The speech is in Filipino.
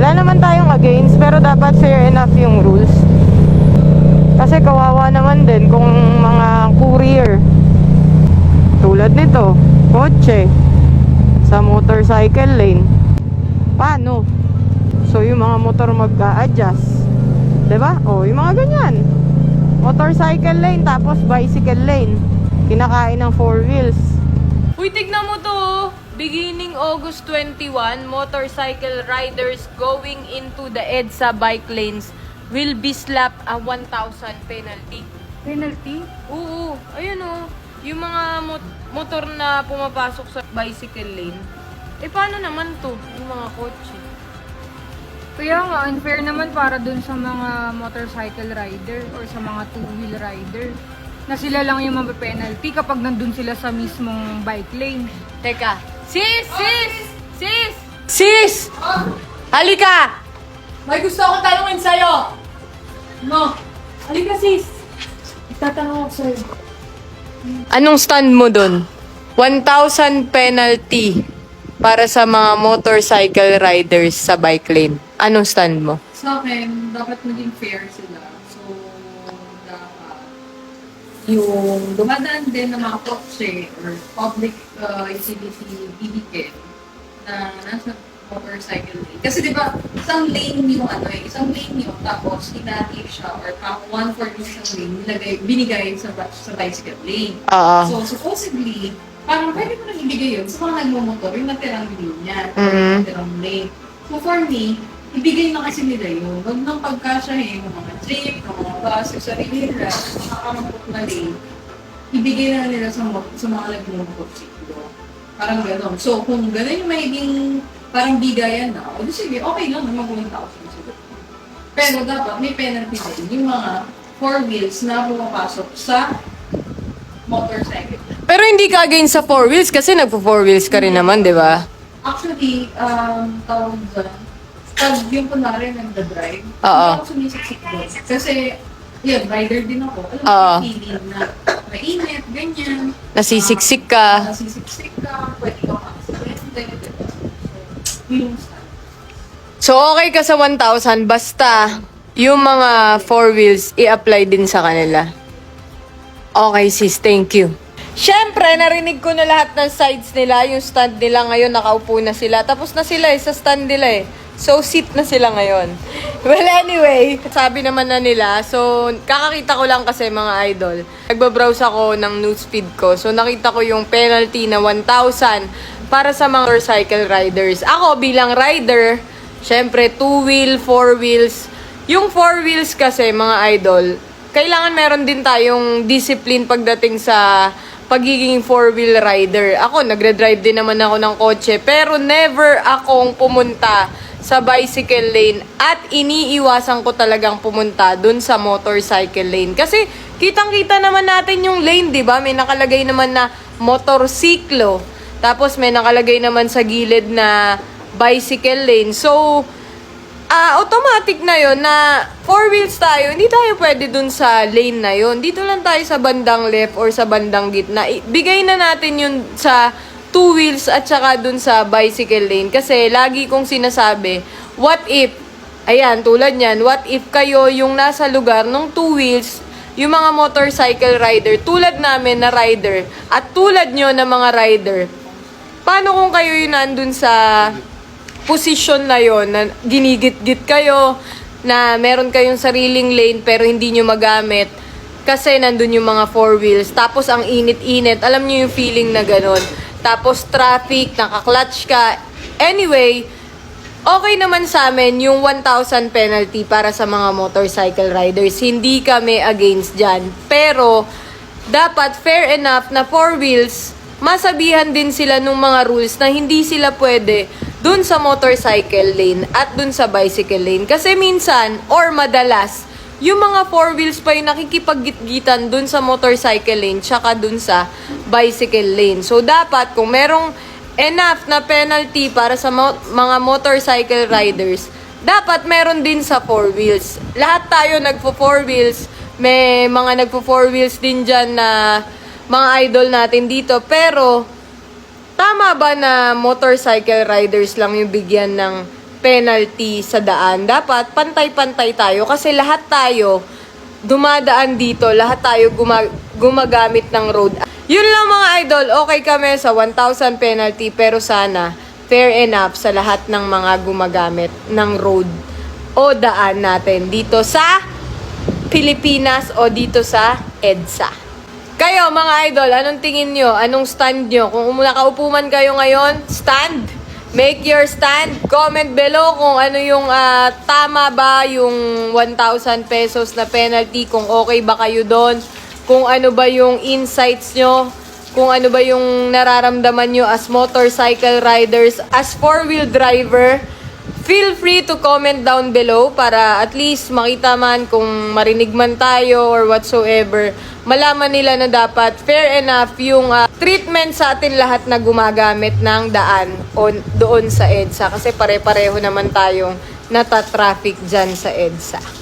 Wala naman tayong against, pero dapat fair enough yung rules. Kasi kawawa naman din kung mga courier tulad nito, kotse sa motorcycle lane. Paano? So yung mga motor mag-a-adjust. 'Di ba? Oh, yung mga ganyan. Motorcycle lane tapos bicycle lane. Kinakain ng four wheels. Uy, tignan mo to. Beginning August 21, motorcycle riders going into the EDSA bike lanes will be slapped a 1,000 penalty. Penalty? Oo, ayun oh. Yung mga mot- motor na pumapasok sa bicycle lane. Eh paano naman to? Yung mga kotse. Kaya nga, unfair naman para dun sa mga motorcycle rider or sa mga two-wheel rider. Na sila lang yung mape-penalty kapag nandun sila sa mismong bike lane. Teka. Sis! Sis! Sis! Sis! Halika! May gusto akong tanungin sa'yo. No. Halika sis. Itatanong ako sa'yo. Anong stand mo dun? 1,000 penalty para sa mga motorcycle riders sa bike lane. Anong stand mo? Sa akin, dapat maging fair sila. Yung dumadaan din ng mga kotse or public uh, utility vehicle na nasa motorcycle lane. Kasi di ba, isang lane yung ano eh, isang lane yun, tapos inati siya or parang one for isang lane, nilagay, binigay sa, sa bicycle lane. Oo. So, supposedly, parang pwede mo nang ibigay yun sa mga nagmumotor, yung natirang lane niya, or Mhm. natirang lane. So, for me, ibigay na kasi nila yun. Huwag nang pagkasyahin ng mga jeep, ng mga bus, yung sarili nila, makakamampot na lane, ibigay na nila sa, sa mga nagmumotorsiklo. Parang gano'n. So, kung gano'n yung magiging parang bigayan na, o di sige, okay lang na mag-1,000 sila. Pero dapat may penalty din yung mga four wheels na pumapasok sa motorcycle. Pero hindi ka against sa four wheels kasi nagpo four wheels ka rin naman, di ba? Actually, um, tawag dyan, pag yung kunwari nagda-drive, Oo. hindi ako sumisiksik doon. Kasi, yun, rider din ako. Alam mo Oo. yung feeling na mainit, ganyan. Nasisiksik Ah, ka. nasisiksik ka, pwede ka makakasakente, diba? So, yun style. So, okay ka sa 1,000 basta yung mga four wheels i-apply din sa kanila. Okay, sis. Thank you. Siyempre, narinig ko na lahat ng sides nila. Yung stand nila ngayon, nakaupo na sila. Tapos na sila eh, sa stand nila eh. So, seat na sila ngayon. Well, anyway, sabi naman na nila. So, kakakita ko lang kasi mga idol. Nagbabrowse ako ng newsfeed ko. So, nakita ko yung penalty na 1,000 para sa mga motorcycle riders. Ako, bilang rider, syempre, two wheel, four wheels. Yung four wheels kasi, mga idol, kailangan meron din tayong discipline pagdating sa pagiging four-wheel rider. Ako, nagre-drive din naman ako ng kotse, pero never akong pumunta sa bicycle lane at iniiwasan ko talagang pumunta dun sa motorcycle lane. Kasi kitang-kita naman natin yung lane, di ba? May nakalagay naman na motorsiklo. Tapos may nakalagay naman sa gilid na bicycle lane. So, Ah, automatic na yon na four wheels tayo, hindi tayo pwede dun sa lane na yon. Dito lang tayo sa bandang left or sa bandang gitna. I- Bigay na natin yun sa two wheels at saka dun sa bicycle lane. Kasi lagi kong sinasabi, what if, ayan, tulad yan, what if kayo yung nasa lugar ng two wheels, yung mga motorcycle rider, tulad namin na rider, at tulad nyo na mga rider, paano kung kayo yung nandun sa position na yon na ginigit-git kayo, na meron kayong sariling lane pero hindi nyo magamit kasi nandun yung mga four wheels. Tapos ang init-init, alam nyo yung feeling na ganun. Tapos traffic, naka-clutch ka. Anyway, okay naman sa amin yung 1,000 penalty para sa mga motorcycle riders. Hindi kami against dyan. Pero, dapat fair enough na four wheels, masabihan din sila nung mga rules na hindi sila pwede dun sa motorcycle lane at dun sa bicycle lane. Kasi minsan, or madalas, yung mga four wheels pa yung nakikipaggitgitan dun sa motorcycle lane tsaka dun sa bicycle lane. So, dapat kung merong enough na penalty para sa mo- mga motorcycle riders, dapat meron din sa four wheels. Lahat tayo nagpo four wheels, may mga nagpo four wheels din dyan na mga idol natin dito. Pero, tama ba na motorcycle riders lang yung bigyan ng penalty sa daan. Dapat pantay-pantay tayo kasi lahat tayo dumadaan dito, lahat tayo guma- gumagamit ng road. Yun lang mga idol, okay kami sa 1,000 penalty pero sana fair enough sa lahat ng mga gumagamit ng road o daan natin dito sa Pilipinas o dito sa EDSA. Kayo mga idol, anong tingin nyo? Anong stand nyo? Kung nakaupo man kayo ngayon, stand. Make your stand. Comment below kung ano yung ah, tama ba yung 1,000 pesos na penalty. Kung okay ba kayo doon. Kung ano ba yung insights nyo. Kung ano ba yung nararamdaman nyo as motorcycle riders, as four-wheel driver. Feel free to comment down below para at least makita man kung marinig man tayo or whatsoever. Malaman nila na dapat fair enough yung ah, treatment sa atin lahat na gumagamit ng daan on, doon sa EDSA. Kasi pare-pareho naman tayong natatraffic dyan sa EDSA.